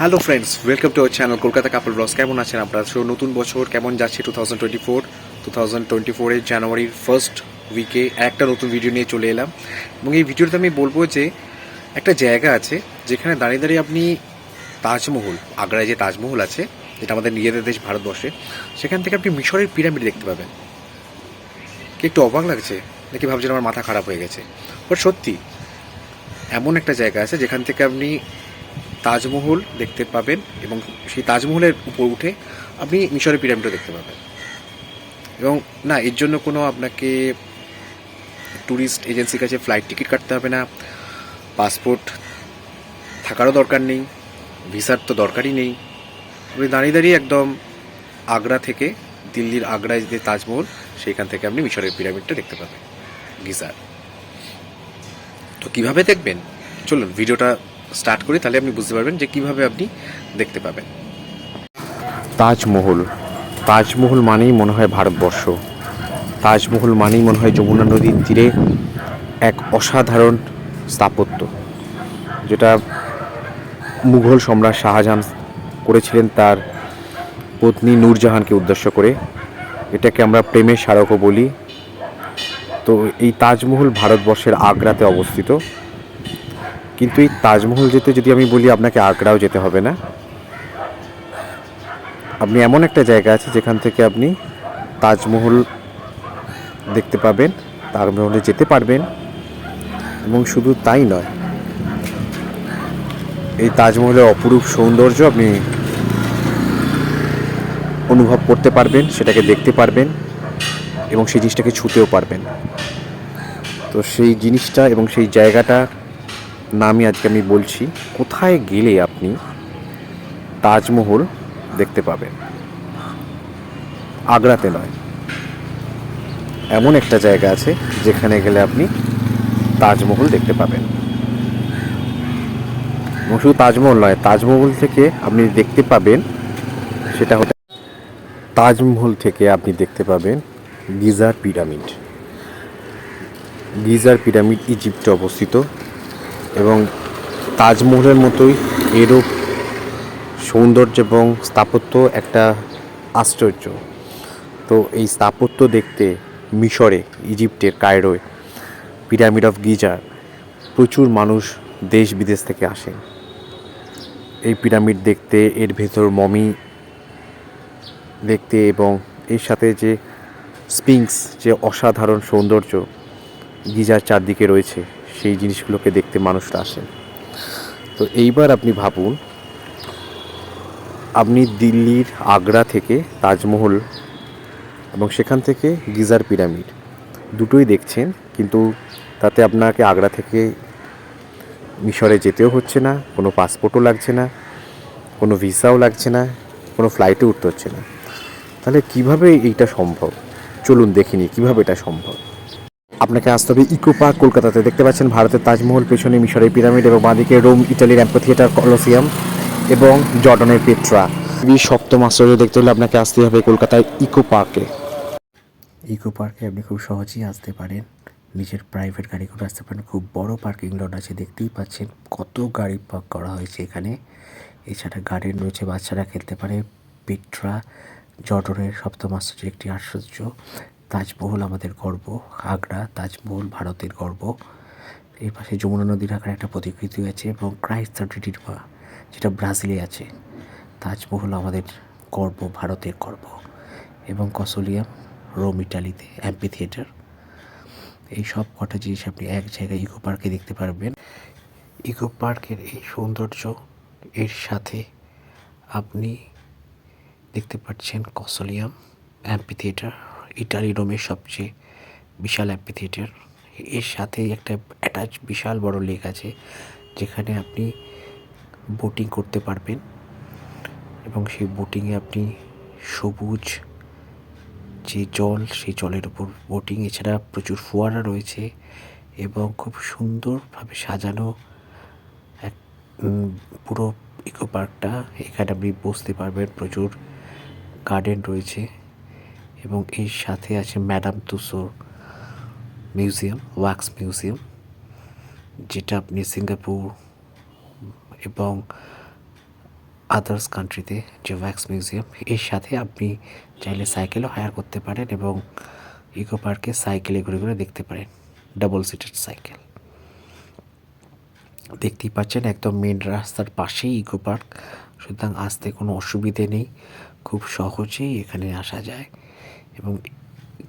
Hello friends welcome to our channel Kolkata couple vlogs কেমন আছেন আপনারা? সো নতুন বছর কেমন যাচ্ছে two thousand twenty four two thousand twenty ফোরের জানুয়ারির ফার্স্ট উইকে একটা নতুন ভিডিও নিয়ে চলে এলাম। এবং এই ভিডিওতে আমি বলব যে, একটা জায়গা আছে যেখানে দাঁড়িয়ে দাঁড়িয়ে আপনি তাজমহল, আগ্রায় যে তাজমহল আছে, যেটা আমাদের নিজেদের দেশ ভারতবর্ষে, সেখান থেকে আপনি মিশরের পিরামিড দেখতে পাবেন। কি একটু অবাক লাগছে? নাকি ভাবছেন আমার মাথা খারাপ হয়ে গেছে? বাট সত্যি, এমন একটা জায়গা আছে যেখান থেকে আপনি তাজমহল দেখতে পাবেন এবং সেই তাজমহলের উপর উঠে আপনি মিশরের পিরামিডও দেখতে পাবেন। এবং না, এর জন্য কোনো আপনাকে ট্যুরিস্ট এজেন্সির কাছে ফ্লাইট টিকিট কাটতে হবে না। পাসপোর্ট থাকারও দরকার নেই, ভিসার তো দরকারই নেই। আপনি দাঁড়িয়ে দাঁড়িয়ে একদম আগ্রা থেকে দিল্লির আগ্রায় যে তাজমহল সেইখান থেকে আপনি মিশরের পিরামিডটা দেখতে পাবেন। গিজার। তো কীভাবে দেখবেন? চলুন, ভিডিওটা স্টার্ট করি, তাহলে আপনি বুঝতে পারবেন যে কীভাবে আপনি দেখতে পাবেন। তাজমহল। তাজমহল মানেই মনে হয় ভারতবর্ষ। তাজমহল মানেই মনে হয় যমুনা নদীর তীরে এক অসাধারণ স্থাপত্য, যেটা মুঘল সম্রাট শাহজাহান করেছিলেন তার পত্নী নূরজাহানকে উদ্দেশ্য করে। এটাকে আমরা প্রেমের স্মারকও বলি। তো এই তাজমহল ভারতবর্ষের আগ্রাতে অবস্থিত। কিন্তু এই তাজমহল যেতে যদি আমি বলি, আপনাকে আগ্রাও যেতে হবে না? আপনি এমন একটা জায়গা আছে যেখান থেকে আপনি তাজমহল দেখতে পাবেন, তাজমহলে যেতে পারবেন এবং শুধু তাই নয়, এই তাজমহলের অপরূপ সৌন্দর্য আপনি অনুভব করতে পারবেন, সেটাকে দেখতে পারবেন এবং সেই জিনিসটাকে ছুতেও পারবেন। তো সেই জিনিসটা এবং সেই জায়গাটা নামই আজকে আমি বলছি। কোথায় গেলে আপনি তাজমহল দেখতে পাবেন? আগ্রাতে নয়। এমন একটা জায়গা আছে যেখানে গেলে আপনি তাজমহল দেখতে পাবেন। শুধু তাজমহল নয়, তাজমহল থেকে আপনি দেখতে পাবেন সেটা হতে তাজমহল থেকে আপনি দেখতে পাবেন গিজার পিরামিড। গিজার পিরামিড ইজিপ্টে অবস্থিত। এবং তাজমহলের মতোই এরূপ সৌন্দর্য এবং স্থাপত্য একটা আশ্চর্য। তো এই স্থাপত্য দেখতে মিশরে, ইজিপ্টের কায়রোয়, পিরামিড অফ গিজার প্রচুর মানুষ দেশ বিদেশ থেকে আসেন এই পিরামিড দেখতে, এর ভেতর মমি দেখতে এবং এর সাথে যে স্পিংস, যে অসাধারণ সৌন্দর্য গিজার চারদিকে রয়েছে। সেই জিনিসগুলোকে দেখতে মানুষরা আসে। তো এইবার আপনি ভাবুন, আপনি দিল্লির আগ্রা থেকে তাজমহল এবং সেখান থেকে গিজার পিরামিড দুটোই দেখছেন, কিন্তু তাতে আপনাকে আগ্রা থেকে মিশরে যেতেও হচ্ছে না, কোনো পাসপোর্টও লাগছে না, কোনো ভিসাও লাগছে না, কোনো ফ্লাইটে উঠতে হচ্ছে না। তাহলে কীভাবে এইটা সম্ভব? চলুন দেখিনি কীভাবে এটা সম্ভব। আপনাকে আসতে হবে ইকো পার্ক কলকাতাতে। দেখতে পাচ্ছেন ভারতের তাজমহল পেছনে মিশরের পিরামিড এবং বাঁদিকে রোম ইটালির অ্যাম্পোথিয়েটার কলোসিয়াম এবং জর্ডনের পেট্রা। পৃথিবীর সপ্তম আশ্চর্য দেখতে হলে আপনাকে আসতে হবে কলকাতায় ইকো পার্কে। ইকো পার্কে আপনি খুব সহজেই আসতে পারেন। নিজের প্রাইভেট গাড়ি করে আসতে পারেন। খুব বড় পার্কিং লট আছে দেখতেই পাচ্ছেন কত গাড়ি পার্ক করা হয়েছে এখানে। এছাড়া গার্ডেন রয়েছে বাচ্চারা খেলতে পারে। পেট্রা জর্ডনের সপ্তম আশ্চর্য একটি আশ্চর্য তাজমহল আমাদের গর্ব, আগ্রা তাজমহল ভারতের গর্ব। এর পাশে যমুনা নদীর আকারে একটা প্রতিকৃতি আছে এবং ক্রাইস্ট থার্টিটির যেটা ব্রাজিলে আছে। তাজমহল আমাদের গর্ব, ভারতের গর্ব। এবং কসোলিয়াম, রোম, ইটালিতে অ্যাম্পি থিয়েটার এই সব কটা জিনিস আপনি এক জায়গায় ইকো পার্কে দেখতে পারবেন। ইকো পার্কের এই সৌন্দর্য, এর সাথে আপনি দেখতে পাচ্ছেন কসোলিয়াম অ্যাম্পি থিয়েটার ইটালি রোমের সবচেয়ে বিশাল অ্যাম্পি থিয়েটার এর সাথে একটা অ্যাটাচ বিশাল বড় লেক আছে, যেখানে আপনি বোটিং করতে পারবেন এবং সেই বোটিংয়ে আপনি সবুজ যে জল, সেই জলের উপর বোটিং এছাড়া প্রচুর ফোয়ারা রয়েছে এবং খুব সুন্দরভাবে সাজানো এক পুরো ইকো পার্কটা এখানে আপনি বসতে পারবেন, প্রচুর গার্ডেন রয়েছে। এবং এর সাথে আছে ম্যাডাম তুসোর মিউজিয়াম, ওয়াক্স মিউজিয়াম, যেটা আপনি সিঙ্গাপুর এবং আদার্স কান্ট্রিতে যে ওয়াক্স মিউজিয়াম, এর সাথে আপনি চাইলে সাইকেলও হায়ার করতে পারেন এবং ইকো পার্কে সাইকেলে ঘুরে ঘুরে দেখতে পারেন, ডাবল সিটেড সাইকেল। দেখতেই পাচ্ছেন একদম মেন রাস্তার পাশেই ইকো পার্ক, সুতরাং আসতে কোনো অসুবিধে নেই। খুব সহজেই এখানে আসা যায় এবং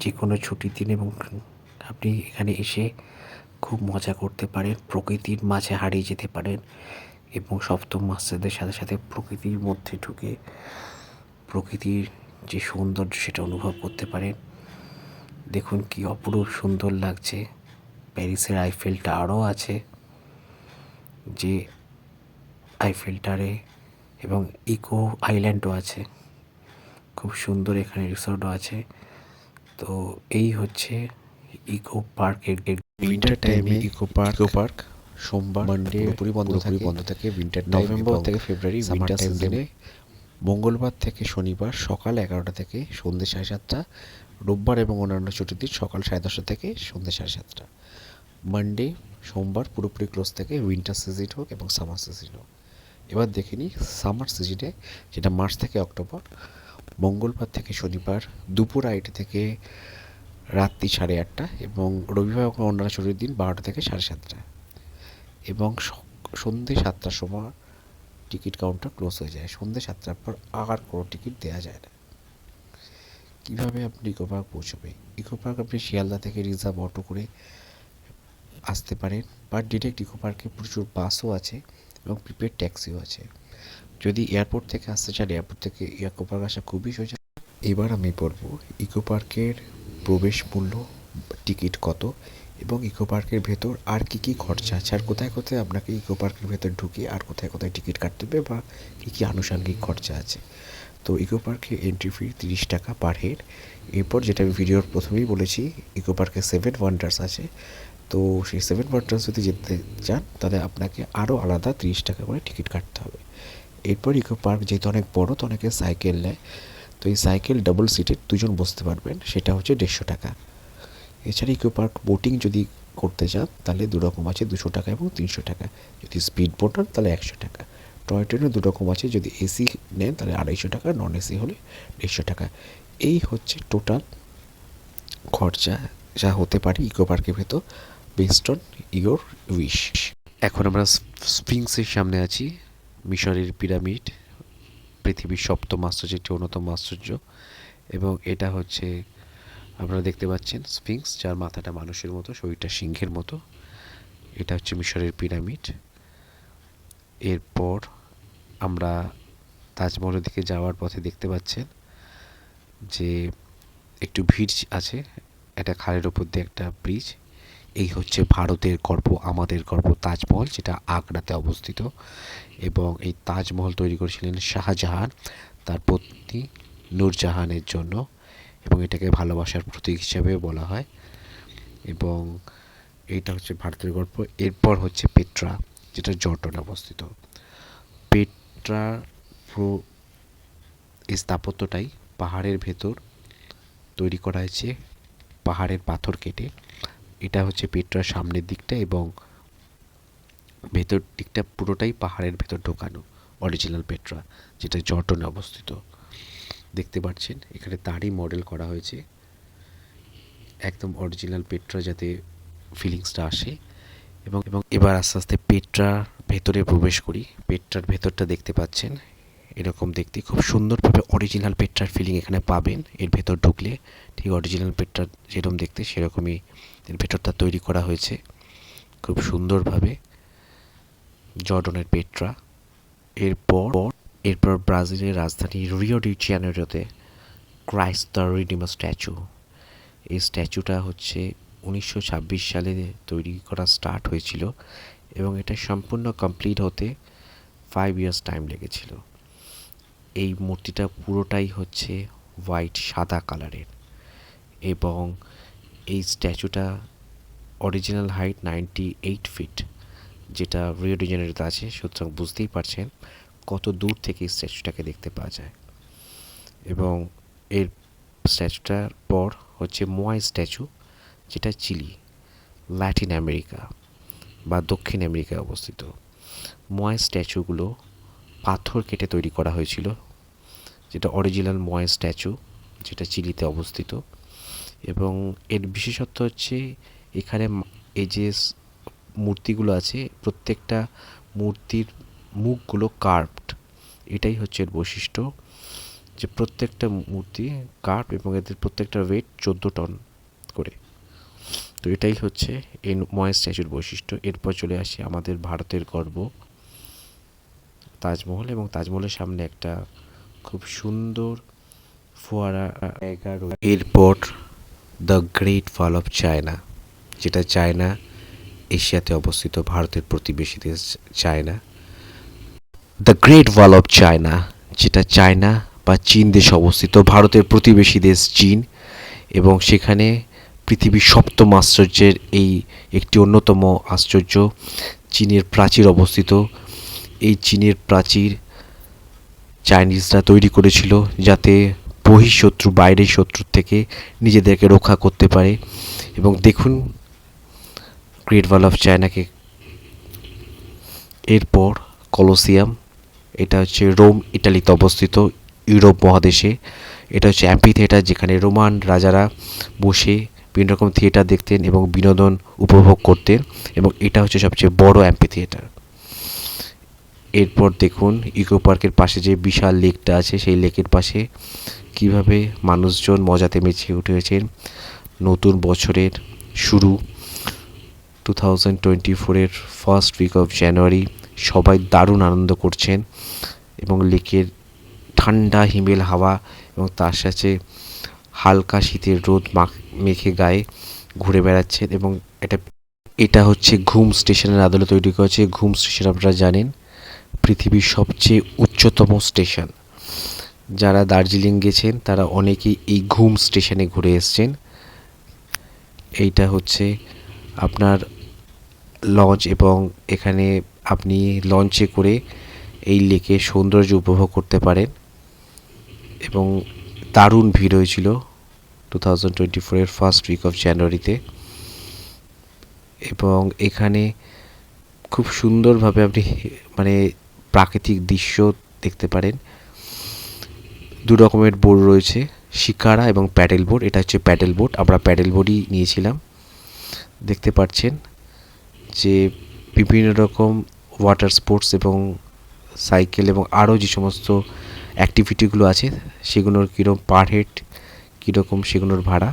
যে কোনো ছুটির দিন এবং আপনি এখানে এসে খুব মজা করতে পারেন, প্রকৃতির মাঝে হারিয়ে যেতে পারেন এবং সপ্তম মাস্টারদের সাথে সাথে প্রকৃতির মধ্যে ঢুকে প্রকৃতির যে সৌন্দর্য সেটা অনুভব করতে পারেন। দেখুন কি অপরূপ সুন্দর লাগছে। প্যারিসের আইফেল টাওয়ারও আছে যে আইফেল টারে এবং ইকো আইল্যান্ডও আছে। খুব সুন্দর এখানে রিসর্টও আছে। তো এই হচ্ছে ইকো পার্কের উইন্টার টাইমে ইকো পার্ক ইকো পার্ক সোমবার Monday পুরোপুরি বন্ধ পুরোপুরি থাকে বন্ধ থাকে উইন্টার নভেম্বর নভেম্বর থেকে ফেব্রুয়ারি উইন্টার সিজনে মঙ্গলবার থেকে শনিবার সকাল এগারোটা থেকে সন্ধ্যে সাড়ে সাতটা রোববার এবং অন্যান্য ছুটির দিন সকাল সাড়ে দশটা থেকে সন্ধ্যে সাড়ে সাতটা। মানডে সোমবার পুরোপুরি ক্লোজ থেকে উইন্টার সিজন হোক এবং সামার সিজন হোক। এবার দেখে নিই সামার সিজনে যেটা মার্চ থেকে অক্টোবর মঙ্গলবার থেকে শনিবার দুপুর আড়াইটে থেকে রাত্রি সাড়ে আটটা এবং রবিবার এবং অন্যান্য ছুটির দিন বারোটা থেকে সাড়ে সাতটা এবং স- সন্ধ্যে সাতটার সময় টিকিট কাউন্টার ক্লোজ হয়ে যায়। সন্ধ্যে সাতটার পর আর কোনো টিকিট দেওয়া যায় না। কীভাবে আপনি ইকো পার্ক পৌঁছবে? ইকো পার্ক আপনি শিয়ালদা থেকে রিজার্ভ অটো করে আসতে পারেন বা ডিরেক্ট ইকো পার্কে প্রচুর বাসও আছে এবং প্রিপেড ট্যাক্সিও আছে। যদি এয়ারপোর্ট থেকে আসতে চান, এয়ারপোর্ট থেকে ইকো পার্ক আসা খুবই সোজা। এবার আমি বলব, ইকো পার্কের প্রবেশ মূল্য, টিকিট কত এবং ইকো পার্কের ভেতর আর কি কি খরচা? আছে আর কোথায় কোথায় আপনাকে ইকো পার্কের ভেতর ঢুকে আর কোথায় কোথায় টিকিট কাটতে হবে বা কী কী আনুষঙ্গিক খরচা আছে? তো ইকো পার্কে এন্ট্রি ফি তিরিশ টাকা পার হেড এরপর যেটা আমি ভিডিওর প্রথমেই বলেছি, ইকো পার্কে সেভেন ওয়ান্ডার্স আছে। তো সেই সেভেন ওয়ান্ডার্স যদি যেতে চান, তাহলে আপনাকে আরও আলাদা তিরিশ টাকা করে টিকিট কাটতে হবে। এরপর ইকো পার্ক যেহেতু অনেক বড়, তো অনেকে সাইকেল নেয়। তো এই সাইকেল ডাবল সিটের দুজন বসতে পারবেন, সেটা হচ্ছে দেড়শো টাকা। এছাড়া ইকো পার্ক বোটিং যদি করতে চান, তাহলে দু রকম আছে, দুশো টাকা এবং তিনশো টাকা। যদি স্পিড বোট তাহলে একশো টাকা। টয় ট্রেনে দু রকম আছে, যদি এসি নেন, তাহলে আড়াইশো টাকা নন এসি হলে দেড়শো টাকা। এই হচ্ছে টোটাল খরচা, যা হতে পারে ইকো পার্কের ভেতর বেসড অন ইয়োর উইশ এখন আমরা স্প্রিংসের সামনে আছি। মিশরের পিরামিড, পৃথিবীর সপ্তম আশ্চর্যের অন্যতম আশ্চর্য। এবং এটা হচ্ছে, আপনারা দেখতে পাচ্ছেন, স্ফিংস, যার মাথাটা মানুষের মতো, শরীরটা সিংহের মতো। এটা হচ্ছে মিশরের পিরামিড। এরপর আমরা তাজমহলের দিকে যাওয়ার পথে দেখতে পাচ্ছেন যে একটু ভিড় আছে, একটা খালের ওপর দিয়ে একটা ব্রিজ। এই হচ্ছে ভারতের গর্ব, আমাদের গর্ব তাজমহল, যেটা আগ্রাতে অবস্থিত। এবং এই তাজমহল তৈরি করেছিলেন শাহজাহান, তার পত্নী নূরজাহানের জন্য। এবং এটাকে ভালোবাসার প্রতীক হিসাবে বলা হয়। এবং এইটা হচ্ছে ভারতের গল্প এরপর হচ্ছে পেট্রা, যেটা জর্ডনে অবস্থিত। পেট্রা পুরো স্থাপত্যটাই পাহাড়ের ভেতর তৈরি করা হয়েছে। পাহাড়ের পাথর কেটে। এটা হচ্ছে পেট্রার সামনের দিকটা এবং ভেতর দিকটা পুরোটাই পাহাড়ের ভেতর ঢোকানো অরিজিনাল পেট্রা যেটা জটনে অবস্থিত। দেখতে পাচ্ছেন, এখানে তারই মডেল করা হয়েছে। একদম অরিজিনাল পেট্রা যাতে ফিলিংসটা আসে। এবং এবং এবার আস্তে আস্তে পেট্রার ভেতরে প্রবেশ করি। পেট্রার ভেতরটা দেখতে পাচ্ছেন, এরকম দেখতে। খুব সুন্দরভাবে অরিজিনাল পেট্রার ফিলিং এখানে পাবেন। এর ভেতর ঢুকলে ঠিক অরিজিনাল পেট্রার যেরকম দেখতে, সেরকমই ভেতরটা তৈরি করা হয়েছে খুব সুন্দরভাবে জর্ডনের পেট্রা। এরপর এরপর ব্রাজিলের রাজধানী রিও ডি জানেরোতে ক্রাইস্ট দ্য রিডিমার স্ট্যাচু। এই স্ট্যাচুটা হচ্ছে উনিশশো ছাব্বিশ সালে তৈরি করা স্টার্ট হয়েছিল এবং এটা সম্পূর্ণ কমপ্লিট হতে ফাইভ ইয়ার্স টাইম লেগেছিল। এই মূর্তিটা পুরোটাই হচ্ছে হোয়াইট সাদা কালারের এবং এই স্ট্যাচুটা original height ninety eight feet যেটা রিও ডিজাইনারিতে আছে, সুতরাং বুঝতেই পারছেন কত দূর থেকে এই স্ট্যাচুটাকে দেখতে পাওয়া যায়। এবং এর স্ট্যাচুটার পর হচ্ছে মোয়াই স্ট্যাচু, যেটা চিলি ল্যাটিন আমেরিকা বা দক্ষিণ আমেরিকায় অবস্থিত। মোয়াই স্ট্যাচুগুলো পাথর কেটে তৈরি করা হয়েছিল, যেটা অরিজিনাল ময় স্ট্যাচু, যেটা চিলিতে অবস্থিত। এবং এর বিশেষত্ব হচ্ছে এখানে এই যে মূর্তিগুলো আছে, প্রত্যেকটা মূর্তির মুখগুলো কার্ভড এটাই হচ্ছে এর বৈশিষ্ট্য, যে প্রত্যেকটা মূর্তি কার্ভ এবং এদের প্রত্যেকটা ওয়েট চোদ্দ টন করে। তো এটাই হচ্ছে এই ময় স্ট্যাচুর বৈশিষ্ট্য। এরপর চলে আসি আমাদের ভারতের গর্ব, তাজমহল এবং তাজমহলের সামনে একটা খুব সুন্দর ফোয়ারা রয়েছে এরপর the great fall of China, যেটা চায়না এশিয়াতে অবস্থিত, ভারতের প্রতিবেশী দেশ China. The great wall of China, যেটা চায়না বা চীন দেশে অবস্থিত, ভারতের প্রতিবেশী দেশ চীন, এবং সেখানে পৃথিবীর সপ্তম আশ্চর্যের এই একটি অন্যতম আশ্চর্য, চীনের প্রাচীর অবস্থিত। এই চীনের প্রাচীর চাইনিজরা তৈরি করেছিল যাতে বহিঃশত্রু, বাইরের শত্রুর থেকে নিজেদেরকে রক্ষা করতে পারে। এবং দেখুন গ্রেট ওয়াল অফ চায়নাকে এরপর কলোসিয়াম এটা হচ্ছে রোম, ইটালিতে অবস্থিত, ইউরোপ মহাদেশে। এটা হচ্ছে অ্যাম্পি থিয়েটার যেখানে রোমান রাজারা বসে বিভিন্ন রকম থিয়েটার দেখতেন এবং বিনোদন উপভোগ করতেন। এবং এটা হচ্ছে সবচেয়ে বড় অ্যাম্পি থিয়েটার এরপর দেখুন, ইকো পার্কের পাশে যে বিশাল লেকটা আছে, সেই লেকের পাশে কীভাবে মানুষজন মজাতে মেছে উঠেছেন নতুন বছরের শুরু। টু থাউজেন্ড টোয়েন্টি ফোরের ফার্স্ট উইক অফ জানুয়ারি সবাই দারুণ আনন্দ করছেন এবং লেকের ঠান্ডা, হিমেল হাওয়া এবং তার সাথে হালকা শীতের রোদ মাখ গায়ে ঘুরে বেড়াচ্ছেন এবং এটা এটা হচ্ছে ঘুম স্টেশনের আদলে তৈরি করেছে। ঘুম স্টেশন আপনারা জানেন, পৃথিবীর সবচেয়ে উচ্চতম স্টেশন। যারা দার্জিলিং গেছেন, তারা অনেকেই এই ঘুম স্টেশনে ঘুরে এসছেন। এইটা হচ্ছে আপনার লঞ্চ এবং এখানে আপনি লঞ্চে করে এই লেকের সৌন্দর্য উপভোগ করতে পারেন এবং দারুণ ভিড় হয়েছিল টু থাউজেন্ড টোয়েন্টি ফোরের ফার্স্ট উইক অফ জানুয়ারিতে। এবং এখানে খুব সুন্দরভাবে আপনি মানে প্রাকৃতিক দৃশ্য দেখতে পারেন। দু রকমের বোর্ড রয়েছে, শিকারা এবং প্যাডেল বোর্ড এটা হচ্ছে প্যাডেল বোর্ড আমরা প্যাডেল বোর্ডই নিয়েছিলাম। দেখতে পাচ্ছেন যে বিভিন্ন রকম ওয়াটার স্পোর্টস এবং সাইকেল এবং আরও যে সমস্ত অ্যাক্টিভিটিগুলো আছে, সেগুলোর কীরকম পার হেড কীরকম সেগুলোর ভাড়া।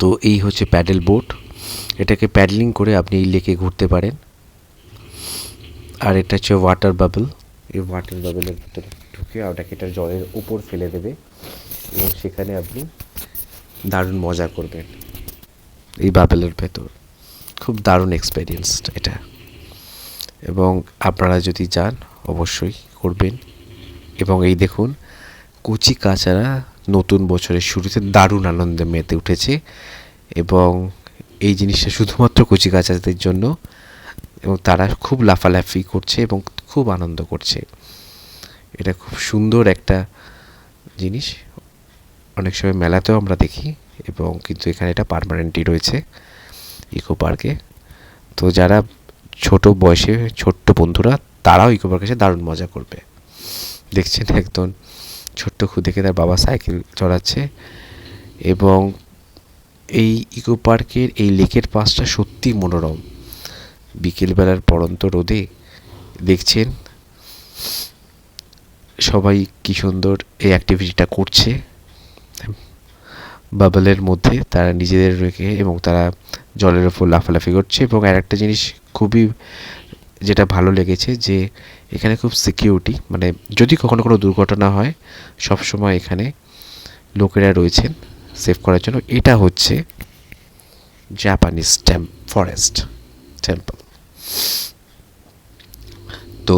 তো এই হচ্ছে প্যাডেল বোট এটাকে প্যাডলিং করে আপনি এই লেকে ঘুরতে পারেন। আর এটা হচ্ছে ওয়াটার বাবল এই ওয়াটার বাবলের ভিতরে ঢুকে ওটাকে এটা জলের উপর ফেলে দেবে এবং সেখানে আপনি দারুণ মজা করবেন এই বাবেলের ভেতর। খুব দারুণ এক্সপেরিয়েন্স এটা। এবং আপনারা যদি যান, অবশ্যই করবেন। এবং এই দেখুন, কুচি কাচারা নতুন বছরের শুরুতে দারুণ আনন্দে মেতে উঠেছে। এবং এই জিনিসটা শুধুমাত্র কুচি কাচাদের জন্য এবং তারা খুব লাফালাফি করছে এবং খুব আনন্দ করছে। এটা খুব সুন্দর একটা জিনিস। অনেক সময় মেলাতেও আমরা দেখি এবং কিন্তু এখানে এটা পারমানেন্টই রয়েছে ইকো পার্কে তো যারা ছোট বয়সে, ছোট্ট বন্ধুরা, তারাও ইকো পার্কে এসে দারুণ মজা করবে। দেখছেন একদম ছোট্ট খুদেকে তার বাবা সাইকেল চড়াচ্ছে এবং এই ইকো পার্কের এই লেকের পাশটা সত্যি মনোরম। বিকেলবেলার পড়ন্ত রোদে দেখছেন, সবাই কি সুন্দর এই অ্যাক্টিভিটিটা করছে। বাবলের মধ্যে তারা নিজেদের রেখে এবং তারা জলের ওপর লাফালাফি করছে এবং আর একটা জিনিস খুবই যেটা ভালো লেগেছে যে এখানে খুব সিকিউরিটি মানে যদি কখনো কোনো দুর্ঘটনা হয় সব সময় এখানে লোকেরা রয়েছেন সেভ করার জন্য। এটা হচ্ছে জাপানিজ টেম্প ফরেস্ট টেম্পল তো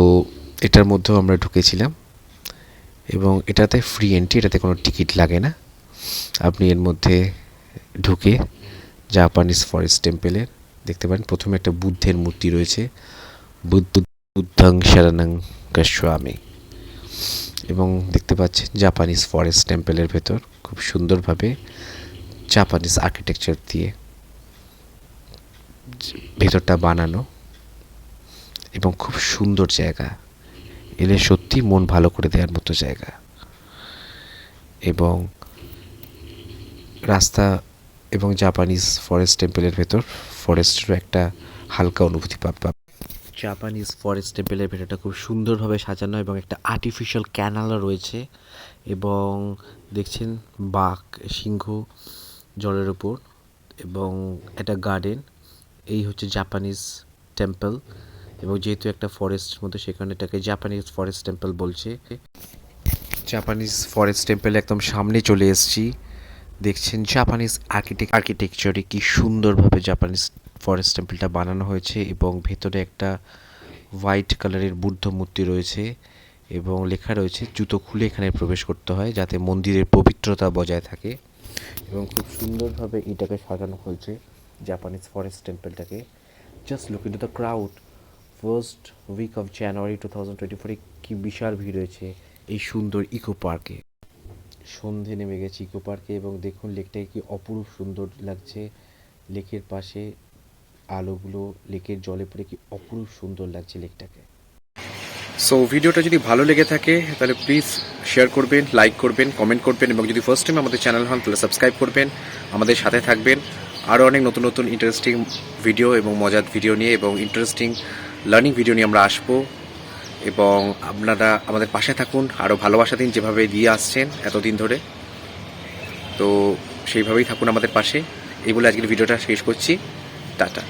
এটার মধ্যেও আমরা ঢুকেছিলাম এবং এটাতে ফ্রি এন্ট্রি এটাতে কোনো টিকিট লাগে না। আপনি এর মধ্যে ঢুকে জাপানিজ ফরেস্ট টেম্পেলের দেখতে পারেন, প্রথমে একটা বুদ্ধের মূর্তি রয়েছে, বুদ্ধ বুদ্ধাং শরণং গস্বামী এবং দেখতে পাচ্ছেন জাপানিজ ফরেস্ট টেম্পেলের ভেতর খুব সুন্দরভাবে জাপানিজ আর্কিটেকচার দিয়ে ভেতরটা বানানো। এবং খুব সুন্দর জায়গা। এলে সত্যি মন ভালো করে দেওয়ার মতো জায়গা। এবং রাস্তা এবং জাপানিজ ফরেস্ট টেম্পলের ভেতর ফরেস্টেরও একটা হালকা অনুভূতি পাবে জাপানিজ ফরেস্ট টেম্পলের ভেতরটা খুব সুন্দরভাবে সাজানো এবং একটা আর্টিফিশিয়াল ক্যানালও রয়েছে। এবং দেখছেন বাঘ, সিংহ জলের উপর এবং একটা গার্ডেন এই হচ্ছে জাপানিজ টেম্পল এবং যেহেতু একটা ফরেস্টের মধ্যে সেখানে এটাকে জাপানিজ ফরেস্ট টেম্পল বলছে। জাপানিজ ফরেস্ট টেম্পল একদম সামনে চলে এসেছি। দেখছেন জাপানিজ আর্কিটেক আর্কিটেকচারে কি সুন্দরভাবে জাপানিজ ফরেস্ট টেম্পলটা বানানো হয়েছে এবং ভেতরে একটা হোয়াইট কালারের বুদ্ধ মূর্তি রয়েছে এবং লেখা রয়েছে, জুতো খুলে এখানে প্রবেশ করতে হয় যাতে মন্দিরের পবিত্রতা বজায় থাকে। এবং খুব সুন্দরভাবে এটাকে সাজানো হয়েছে Japanese forest টেম্পলটাকে just look into the crowd first week of January two thousand twenty ফোরে কি বিশাল ভিড় রয়েছে এই সুন্দর ইকো পার্কে সন্ধে নেমে গেছে ইকো পার্কে এবং দেখুন লেকটাকে কি অপরূপ সুন্দর লাগছে। লেকের পাশে আলোগুলো লেকের জলে পড়ে কি অপরূপ সুন্দর লাগছে লেকটাকে সো ভিডিওটা যদি ভালো লেগে থাকে তাহলে প্লিজ শেয়ার করবেন লাইক করবেন কমেন্ট করবেন এবং যদি ফার্স্ট টাইম আমাদের চ্যানেল হন তাহলে সাবস্ক্রাইব করবেন আমাদের সাথে থাকবেন। আরও অনেক নতুন নতুন ইন্টারেস্টিং ভিডিও এবং মজার ভিডিও নিয়ে এবং ইন্টারেস্টিং লার্নিং ভিডিও নিয়ে আমরা আসব। এবং আপনারা আমাদের পাশে থাকুন আরও ভালোবাসা দিন যেভাবে দিয়ে আসছেন এতদিন ধরে। তো সেইভাবেই থাকুন আমাদের পাশে। এই বলে আজকের ভিডিওটা শেষ করছি। টাটা।